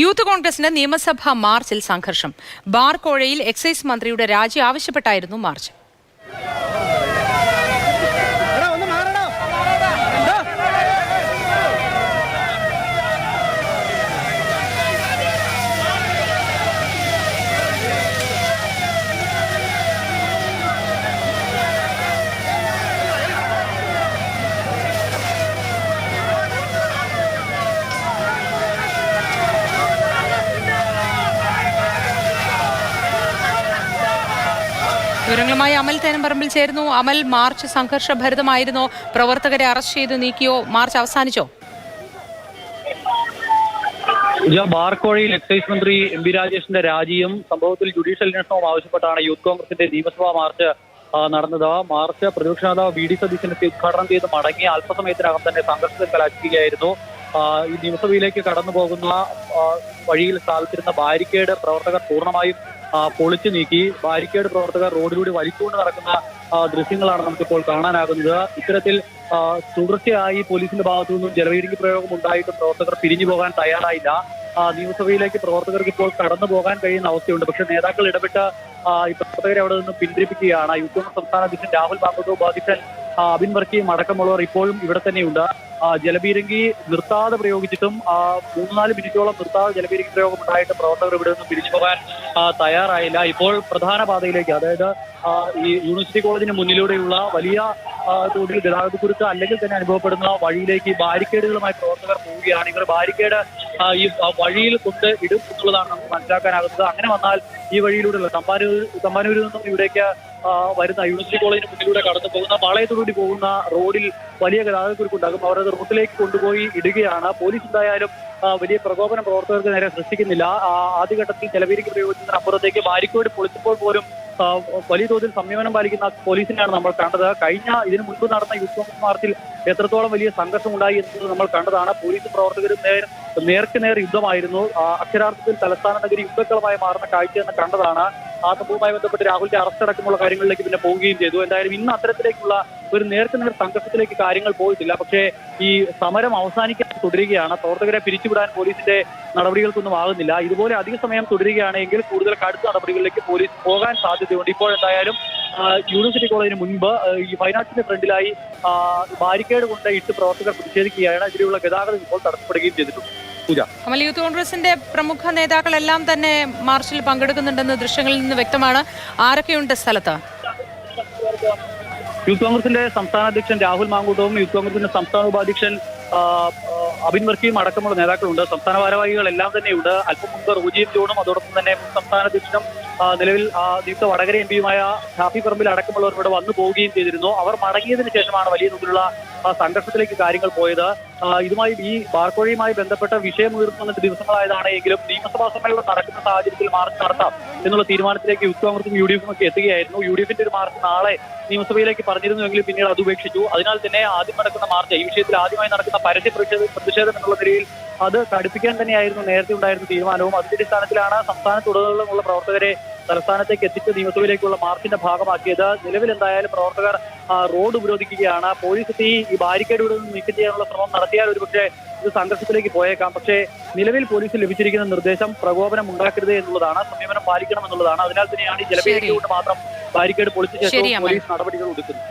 Youth കോൺഗ്രസിന്റെ നിയമസഭാ മാർച്ചിൽ സംഘർഷം. ബാർ കോഴയിൽ എക്സൈസ് മന്ത്രിയുടെ രാജി ആവശ്യപ്പെട്ടായിരുന്നു മാർച്ച്. വിവരങ്ങളുമായി അമൽ തേനമ്പറമ്പിൽ ചേരുന്നു. അമൽ മാർച്ച് സംഘർഷഭരിതമായിരുന്നോ. പ്രവർത്തകരെ അറസ്റ്റ് ചെയ്ത് നീക്കിയോ? മാർച്ച് അവസാനിച്ചോ? ബാർക്കോഴയിൽ എക്സൈസ് മന്ത്രി എം വി രാജേഷിന്റെ രാജിയും സംഭവത്തിൽ ജുഡീഷ്യൽ അന്വേഷണവും ആവശ്യപ്പെട്ടാണ് യൂത്ത് കോൺഗ്രസിന്റെ നിയമസഭാ മാർച്ച് നടന്നത്. മാർച്ച് പ്രതിപക്ഷ നേതാവ് വി ഡി സതീശൻ എത്തി ഉദ്ഘാടനം ചെയ്ത് മടങ്ങി അല്പസമയത്തിനകം തന്നെ സംഘർഷത്തിൽ കലാശിക്കുകയായിരുന്നു. ഈ നിയമസഭയിലേക്ക് കടന്നു പോകുന്ന വഴിയിൽ സ്ഥാപിച്ചിരുന്ന ബാരിക്കേഡ് പ്രവർത്തകർ പൂർണമായും പൊളിച്ചു നീക്കി. ബാരിക്കേഡ് പ്രവർത്തകർ റോഡിലൂടെ വലിച്ചുകൊണ്ട് നടക്കുന്ന ദൃശ്യങ്ങളാണ് നമുക്കിപ്പോൾ കാണാനാകുന്നത്. ഇത്തരത്തിൽ തുടർച്ചയായി പോലീസിന്റെ ഭാഗത്തു നിന്നും ജലവീടിക്ക് പ്രയോഗം ഉണ്ടായിട്ടും പ്രവർത്തകർ പിരിഞ്ഞു പോകാൻ തയ്യാറായില്ല. നിയമസഭയിലേക്ക് പ്രവർത്തകർക്ക് ഇപ്പോൾ കടന്നു പോകാൻ കഴിയുന്ന അവസ്ഥയുണ്ട്. പക്ഷെ നേതാക്കൾ ഇടപെട്ട് ഈ പ്രവർത്തകരെ അവിടെ നിന്ന് പിന്തിരിപ്പിക്കുകയാണ്. കോൺഗ്രസ് സംസ്ഥാന അധ്യക്ഷൻ രാഹുൽ ബാബുദോ ആ, അബിൻ വർക്കിയും അടക്കമുള്ളവർ ഇപ്പോഴും ഇവിടെ തന്നെയുണ്ട്. ആ, ജലപീരങ്കി നിർത്താതെ പ്രയോഗിച്ചിട്ടും ആ, മൂന്ന് നാല് മിനിറ്റോളം നിർത്താതെ ജലപീരങ്കി പ്രയോഗം ഉണ്ടായിട്ട് പ്രവർത്തകർ ഇവിടെ നിന്ന് പിരിഞ്ഞു പോകാൻ തയ്യാറായില്ല. ഇപ്പോൾ പ്രധാന പാതയിലേക്ക് അതായത് ഈ യൂണിവേഴ്സിറ്റി കോളേജിന് മുന്നിലൂടെയുള്ള വലിയ തോതിൽ ഗതാഗതക്കുരുക്ക് അല്ലെങ്കിൽ തന്നെ അനുഭവപ്പെടുന്ന വഴിയിലേക്ക് ബാരിക്കേഡുകളുമായി പ്രവർത്തകർ പോവുകയാണ്. ഇവർ ബാരിക്കേഡ് ഈ വഴിയിൽ കൊണ്ട് ഇടും എന്നുള്ളതാണ് നമുക്ക് മനസ്സിലാക്കാനാകുന്നത്. അങ്ങനെ വന്നാൽ ഈ വഴിയിലൂടെയുള്ള തമ്പാനൂർ തമ്പാനൂരിൽ നിന്നും ഇവിടേക്ക് വരുന്ന യൂണിവേഴ്സിറ്റി കോളേജിന് മുന്നിലൂടെ കടന്നു പോകുന്ന പാളയത്തോടുകൂടി പോകുന്ന റോഡിൽ വലിയ ഗതാഗതക്കുരുക്കുണ്ടാകും അവർ അത് റൂട്ടിലേക്ക് കൊണ്ടുപോയി ഇടുകയാണ്. പോലീസ് എന്തായാലും വലിയ പ്രകോപനം പ്രവർത്തകർക്ക് നേരെ സൃഷ്ടിക്കുന്നില്ല. ആദ്യഘട്ടത്തിൽ ചെലവേരിക്ക് പ്രയോഗിച്ചതിനപ്പുറത്തേക്ക് ബാരിക്കോട് പൊളിച്ചപ്പോൾ പോലും വലിയ തോതിൽ സംയമനം പാലിക്കുന്ന പോലീസിനെയാണ് നമ്മൾ കണ്ടത്. കഴിഞ്ഞ ഇതിനു മുൻപ് നടന്ന യൂത്ത് മാർച്ചിൽ എത്രത്തോളം വലിയ സംഘർഷം ഉണ്ടായി എന്നത് നമ്മൾ കണ്ടതാണ്. പോലീസ് പ്രവർത്തകരും നേർ നേർക്ക് നേർ യുദ്ധമായിരുന്നു. അക്ഷരാർത്ഥത്തിൽ തലസ്ഥാന നഗരി യുദ്ധക്കളമായി മാറുന്ന കാഴ്ച കണ്ടതാണ്. ആ സംഭവവുമായി ബന്ധപ്പെട്ട് രാഹുലിന്റെ അറസ്റ്റ് അടക്കമുള്ള കാര്യങ്ങളിലേക്ക് പിന്നെ പോവുകയും ചെയ്തു. എന്തായാലും ഇന്ന് അത്തരത്തിലേക്കുള്ള ഒരു നേരത്തെ നേർ സംഘർഷത്തിലേക്ക് കാര്യങ്ങൾ പോയിട്ടില്ല. പക്ഷേ ഈ സമരം അവസാനിക്കാൻ തുടരുകയാണ്. പ്രവർത്തകരെ പിരിച്ചുവിടാൻ പോലീസിന്റെ നടപടികൾക്കൊന്നും ആകുന്നില്ല. ഇതുപോലെ അധിക സമയം തുടരുകയാണെങ്കിൽ കൂടുതൽ കടുത്ത നടപടികളിലേക്ക് പോലീസ് പോകാൻ സാധ്യതയുണ്ട്. ഇപ്പോൾ എന്തായാലും യൂണിവേഴ്സിറ്റി കോളേജിന് മുൻപ് ഈ വയനാട്ടിന്റെ ഫ്രണ്ടിലായി ബാരിക്കേഡ് കൊണ്ട് ഇട്ട് പ്രവർത്തകർ പ്രതിഷേധിക്കുകയാണ്. ഇതിലുള്ള ഗതാഗതം ഇപ്പോൾ തടസ്സപ്പെടുകയും ചെയ്തിട്ടുണ്ട്. പൂജ. അമൽ യൂത്ത് കോൺഗ്രസിന്റെ പ്രമുഖ നേതാക്കളെല്ലാം തന്നെ മാർച്ചിൽ പങ്കെടുക്കുന്നുണ്ടെന്ന് ദൃശ്യങ്ങളിൽ നിന്ന് വ്യക്തമാണ്. ആരൊക്കെയുണ്ട് സ്ഥലത്ത്? യൂത്ത് കോൺഗ്രസിന്റെ സംസ്ഥാന അധ്യക്ഷൻ രാഹുൽ മാങ്കൂട്ടവും യൂത്ത് കോൺഗ്രസിന്റെ സംസ്ഥാന ഉപാധ്യക്ഷൻ അബിൻ വർക്കിയും അടക്കമുള്ള നേതാക്കളുണ്ട്. സംസ്ഥാന ഭാരവാഹികൾ എല്ലാം തന്നെയുണ്ട്. അല്പം മുമ്പ് റോജിയും ജോണും അതോടൊപ്പം തന്നെ സംസ്ഥാന അധ്യക്ഷനും നിലവിൽ നിയുക്ത വടകര എം പിയുമായ ഷാഫി പറമ്പിൽ അടക്കമുള്ളവർ ഇവിടെ വന്നു പോവുകയും ചെയ്തിരുന്നു. അവർ മടങ്ങിയതിനു ശേഷമാണ് വലിയ തോതിലുള്ള സംഘർഷത്തിലേക്ക് കാര്യങ്ങൾ പോയത്. ഇതുമായി ഈ ബാർക്കോഴയുമായി ബന്ധപ്പെട്ട വിഷയം ഉയർന്നു വന്നിട്ട് ദിവസങ്ങളായതാണ് എങ്കിലും നിയമസഭാ സമ്മേളനം നടക്കുന്ന സാഹചര്യത്തിൽ മാർച്ച് നടത്താം എന്നുള്ള തീരുമാനത്തിലേക്ക് യൂത്ത് കോൺഗ്രസും യു ഡി എഫും ഒക്കെ എത്തുകയായിരുന്നു. യു ഡി എഫിന്റെ ഒരു മാർച്ച് നാളെ നിയമസഭയിലേക്ക് പറഞ്ഞിരുന്നുവെങ്കിലും പിന്നീട് അത് ഉപേക്ഷിച്ചു. അതിനാൽ തന്നെ ആദ്യം നടക്കുന്ന മാർച്ച് ഈ വിഷയത്തിൽ ആദ്യമായി നടക്കുന്ന പരസ്യ പ്രതിഷേധം എന്നുള്ള നിലയിൽ അത് കടുപ്പിക്കാൻ തന്നെയായിരുന്നു നേരത്തെ ഉണ്ടായിരുന്ന തീരുമാനവും. അതിന്റെ അടിസ്ഥാനത്തിലാണ് സംസ്ഥാനത്തുടനീളമുള്ള പ്രവർത്തകരെ തലസ്ഥാനത്തേക്ക് എത്തിച്ച് നിയമസഭയിലേക്കുള്ള മാർച്ചിന്റെ ഭാഗമാക്കിയത്. നിലവിൽ എന്തായാലും പ്രവർത്തകർ റോഡ് ഉപരോധിക്കുകയാണ്. പോലീസ് എത്തി ഈ ബാരിക്കേഡ് ഇവിടെ നിന്ന് നീക്കം ചെയ്യാനുള്ള ശ്രമം നടത്തിയാൽ ഒരുപക്ഷെ ഇത് സംഘർഷത്തിലേക്ക് പോയേക്കാം. പക്ഷേ നിലവിൽ പോലീസ് ലഭിച്ചിരിക്കുന്ന നിർദ്ദേശം പ്രകോപനം ഉണ്ടാക്കരുത് എന്നുള്ളതാണ്. സംയമനം പാലിക്കണം എന്നുള്ളതാണ് അതിനാൽ തന്നെയാണ് ഈ ജലപീരങ്കി കൊണ്ട് മാത്രം ബാരിക്കേഡ് പൊളിച്ച ചേർത്ത് ശേഷം പോലീസ് നടപടികൾ എടുക്കുന്നത്.